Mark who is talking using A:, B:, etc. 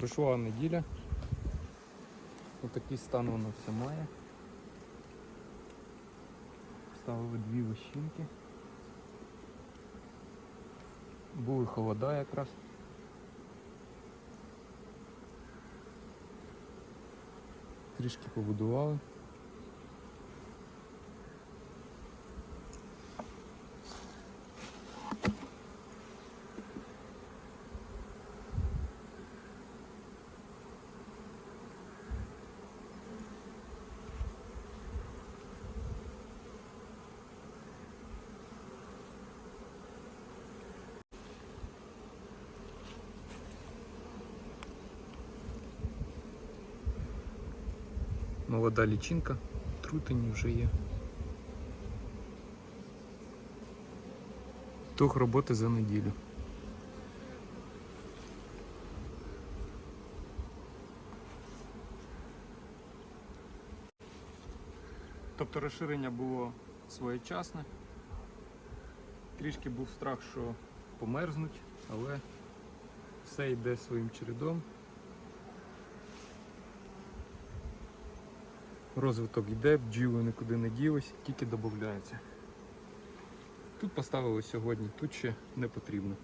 A: Прийшла неділя. Отакий стан воно все має. Ставили дві вищинки. Були холода якраз. Трішки побудували. Молода лічинка, трутені вже є. Тух роботи за неділю. Тобто розширення було своєчасне. Трішки був страх, що померзнуть, але все йде своїм чередом. Розвиток йде, бджіли нікуди не ділись, тільки додається. Тут поставили сьогодні, тут ще не потрібно.